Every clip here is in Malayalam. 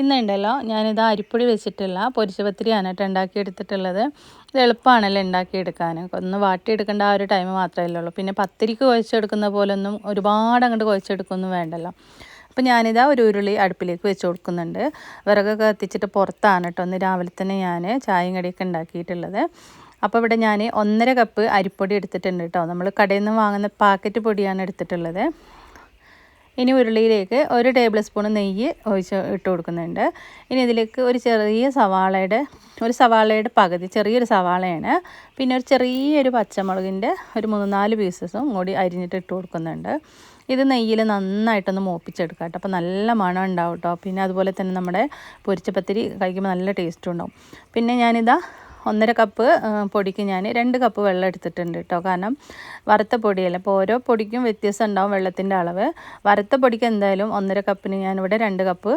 ഇന്നുണ്ടല്ലോ. ഞാനിത് അരിപ്പൊടി വെച്ചിട്ടുള്ള പൊരിച്ച പത്തിരിയാണ് കേട്ടോ ഉണ്ടാക്കിയെടുത്തിട്ടുള്ളത്. ഇത് എളുപ്പമാണല്ലോ ഉണ്ടാക്കിയെടുക്കാൻ ഒന്ന് വാട്ടിയെടുക്കേണ്ട ആ ഒരു ടൈം മാത്രമേ പിന്നെ പത്തിരിക്ക് കുഴച്ചെടുക്കുന്ന പോലൊന്നും ഒരുപാട് അങ്ങോട്ട് കുഴച്ചെടുക്കൊന്നും വേണ്ടല്ലോ. അപ്പോൾ ഞാനിതാ ഒരു ഉരുളി അടുപ്പിലേക്ക് വെച്ച് കൊടുക്കുന്നുണ്ട്. വിറകൊക്കെ കത്തിച്ചിട്ട് പുറത്താണ് കേട്ടോ. ഒന്ന് രാവിലെ തന്നെ ഞാൻ ചായയും കടിയൊക്കെ ഉണ്ടാക്കിയിട്ടുള്ളത്. അപ്പോൾ ഇവിടെ ഞാൻ ഒന്നര കപ്പ് അരിപ്പൊടി എടുത്തിട്ടുണ്ട് കേട്ടോ. നമ്മൾ കടയിൽ നിന്ന് വാങ്ങുന്ന പാക്കറ്റ് പൊടിയാണ് എടുത്തിട്ടുള്ളത്. ഇനി ഉരുളിയിലേക്ക് ഒരു ടേബിൾ സ്പൂൺ നെയ്യ് ഒഴിച്ച് ഇട്ട് കൊടുക്കുന്നുണ്ട്. ഇനി ഇതിലേക്ക് ഒരു ചെറിയ സവാളയുടെ ഒരു സവാളയുടെ പകുതി ചെറിയൊരു സവാളയാണ്. പിന്നെ ഒരു ചെറിയൊരു പച്ചമുളകിന്റെ ഒരു മൂന്ന് നാല് പീസസും കൂടി അരിഞ്ഞിട്ട് ഇട്ട് കൊടുക്കുന്നുണ്ട്. ഇത് നെയ്യിൽ നന്നായിട്ടൊന്ന് മൂപ്പിച്ചെടുക്കാം കേട്ടോ. അപ്പോൾ നല്ല മണം ഉണ്ടാവും കേട്ടോ. പിന്നെ അതുപോലെ തന്നെ നമ്മുടെ പൊരിച്ചപ്പത്തിരി കഴിക്കുമ്പോൾ നല്ല ടേസ്റ്റും ഉണ്ടാവും. പിന്നെ ഞാനിതാ ഒന്നര കപ്പ് പൊടിക്ക് ഞാൻ രണ്ട് കപ്പ് വെള്ളം എടുത്തിട്ടുണ്ട് കേട്ടോ. കാരണം വറുത്ത പൊടിയല്ല. അപ്പോൾ ഓരോ പൊടിക്കും വ്യത്യാസം ഉണ്ടാവും വെള്ളത്തിന്റെ അളവ്. വറുത്ത പൊടിക്ക് എന്തായാലും ഒന്നര കപ്പിന് ഞാനിവിടെ രണ്ട് കപ്പ്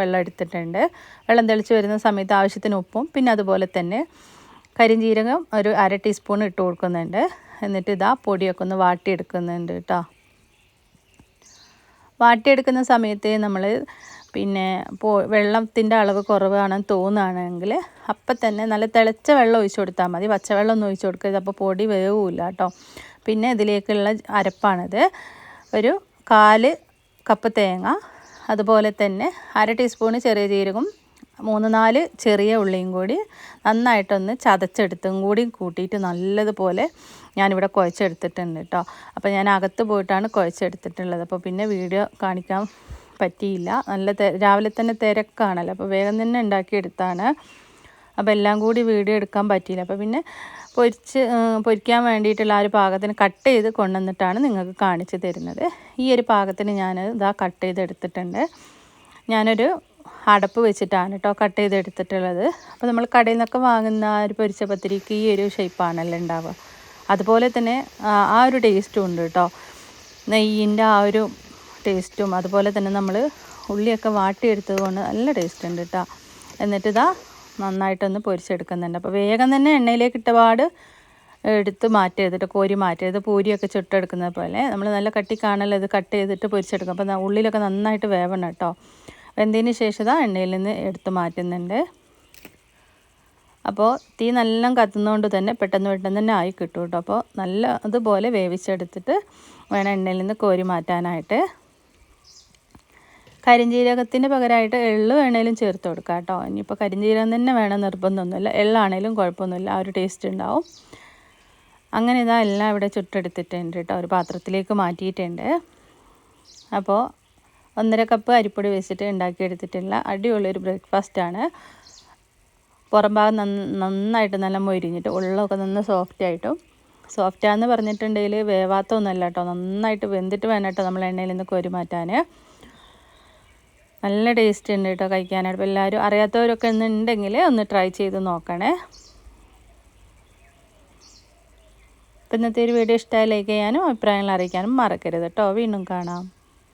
വെള്ളം എടുത്തിട്ടുണ്ട്. വെള്ളം തെളിച്ച് വരുന്ന സമയത്ത് ആവശ്യത്തിന് ഉപ്പും പിന്നെ അതുപോലെ തന്നെ കരിഞ്ജീരകം ഒരു അര ടീസ്പൂൺ ഇട്ട് കൊടുക്കുന്നുണ്ട്. എന്നിട്ട് ഇതാ പൊടിയൊക്കെ ഒന്ന് വാട്ടിയെടുക്കുന്നുണ്ട് കേട്ടോ. വാട്ടിയെടുക്കുന്ന സമയത്ത് നമ്മൾ പിന്നെ പോ വെള്ളത്തിന്റെ അളവ് കുറവാണെന്ന് തോന്നുകയാണെങ്കിൽ അപ്പം തന്നെ നല്ല തിളച്ച വെള്ളം ഒഴിച്ചു കൊടുത്താൽ മതി. പച്ചവെള്ളം ഒന്നും ഒഴിച്ചു കൊടുക്കരുത്. അപ്പോൾ പൊടി വേവില്ല കേട്ടോ. പിന്നെ ഇതിലേക്കുള്ള അരപ്പാണിത്. ഒരു കാൽ കപ്പ് തേങ്ങ അതുപോലെ തന്നെ അര ടീസ്പൂണ് ചെറിയ ജീരകം മൂന്ന് നാല് ചെറിയ ഉള്ളിയും കൂടി നന്നായിട്ടൊന്ന് ചതച്ചെടുത്തും കൂടി കൂട്ടിയിട്ട് നല്ലതുപോലെ ഞാനിവിടെ കുഴച്ചെടുത്തിട്ടുണ്ട് കേട്ടോ. അപ്പോൾ ഞാൻ അകത്ത് പോയിട്ടാണ് കുഴച്ചെടുത്തിട്ടുള്ളത്. അപ്പോൾ പിന്നെ വീഡിയോ കാണിക്കാൻ പറ്റിയില്ല. നല്ല രാവിലെ തന്നെ തിരക്കാണല്ലോ. അപ്പോൾ വേഗം തന്നെ ഉണ്ടാക്കിയെടുത്താണ്. അപ്പോൾ എല്ലാം കൂടി വീഡിയോ എടുക്കാൻ പറ്റിയില്ല. അപ്പോൾ പിന്നെ പൊരിച്ച് പൊരിക്കാൻ വേണ്ടിയിട്ടുള്ള ആ ഒരു പാകത്തിന് കട്ട് ചെയ്ത് കൊണ്ടുവന്നിട്ടാണ് നിങ്ങൾക്ക് കാണിച്ചു തരുന്നത്. ഈ ഒരു പാകത്തിന് ഞാൻ ഇതാ കട്ട് ചെയ്തെടുത്തിട്ടുണ്ട്. ഞാനൊരു അടപ്പ് വെച്ചിട്ടാണ് കേട്ടോ കട്ട് ചെയ്തെടുത്തിട്ടുള്ളത്. അപ്പോൾ നമ്മൾ കടയിൽ നിന്നൊക്കെ വാങ്ങുന്ന ആ ഒരു പൊരിച്ച പത്തിരിക്ക് ഈ ഒരു ഷേപ്പാണല്ലോ ഉണ്ടാവുക. അതുപോലെ തന്നെ ആ ഒരു ടേസ്റ്റും ഉണ്ട് കേട്ടോ നെയ്യിന്റെ ആ ഒരു ടേസ്റ്റും അതുപോലെ തന്നെ നമ്മൾ ഉള്ളിയൊക്കെ വാട്ടിയെടുത്തത് കൊണ്ട് നല്ല ടേസ്റ്റ് ഉണ്ട് കേട്ടോ എന്നിട്ട് ഇതാ നന്നായിട്ടൊന്ന് പൊരിച്ചെടുക്കുന്നുണ്ട്. അപ്പോൾ വേഗം തന്നെ എണ്ണയിലേക്ക് ഇട്ടപാട് എടുത്ത് മാറ്റി ചെയ്തിട്ട് കോരി മാറ്റി ചെയ്ത് പൂരിയൊക്കെ ചുട്ടെടുക്കുന്നത് പോലെ നമ്മൾ നല്ല കട്ടി കാണല്ലോ ഇത് കട്ട് ചെയ്തിട്ട് പൊരിച്ചെടുക്കും. അപ്പോൾ ഉള്ളിലൊക്കെ നന്നായിട്ട് വേവണം കേട്ടോ വെന്തതിന് ശേഷം എണ്ണയിൽ നിന്ന് എടുത്ത് മാറ്റുന്നുണ്ട്. അപ്പോൾ തീ നല്ല കത്തുന്നതുകൊണ്ട് തന്നെ പെട്ടെന്ന് പെട്ടെന്ന് തന്നെ ആയി കിട്ടും കേട്ടോ അപ്പോൾ നല്ല അതുപോലെ വേവിച്ചെടുത്തിട്ട് വേണം എണ്ണയിൽ നിന്ന് കോരി മാറ്റാനായിട്ട്. കരിഞ്ജീരകത്തിന് പകരമായിട്ട് എള്ള് വേണേലും ചേർത്ത് കൊടുക്കാം കേട്ടോ. ഇനിയിപ്പോൾ കരിഞ്ജീരകം തന്നെ വേണം നിർബന്ധമൊന്നുമില്ല. എള്ളാണേലും കുഴപ്പമൊന്നുമില്ല. ആ ഒരു ടേസ്റ്റ് ഉണ്ടാവും. അങ്ങനെ ഇതാ എല്ലാം ഇവിടെ ചുട്ടെടുത്തിട്ടുണ്ട് കേട്ടോ. ഒരു പാത്രത്തിലേക്ക് മാറ്റിയിട്ടുണ്ട്. അപ്പോൾ ഒന്നര കപ്പ് അരിപ്പൊടി വെച്ചിട്ട് ഉണ്ടാക്കിയെടുത്തിട്ടുള്ള അടിപൊളിയൊരു ബ്രേക്ക്ഫാസ്റ്റാണ് പുറം ഭാഗം നന്നായിട്ട് നല്ല മൊരിഞ്ഞിട്ട് ഉള്ളൊക്കെ നന്ന സോഫ്റ്റ് ആയിട്ടും. സോഫ്റ്റാന്ന് പറഞ്ഞിട്ടുണ്ടെങ്കിൽ വേവാത്തൊന്നുമല്ല കേട്ടോ. നന്നായിട്ട് വെന്തിട്ട് വേണം കേട്ടോ നമ്മൾ എണ്ണയിൽ നിന്ന് കോരി മാറ്റാൻ നല്ല ടേസ്റ്റ് ഉണ്ട് കേട്ടോ കഴിക്കാനായിട്ട്. അപ്പോൾ എല്ലാവരും അറിയാത്തവരൊക്കെ ഉണ്ടെങ്കിൽ ഒന്ന് ട്രൈ ചെയ്ത് നോക്കണേ. ഇപ്പം ഇന്നത്തെ ഒരു വീഡിയോ ഇഷ്ടമായി ലൈക്ക് ചെയ്യാനും അഭിപ്രായങ്ങൾ അറിയിക്കാനും മറക്കരുത് കേട്ടോ വീണ്ടും കാണാം.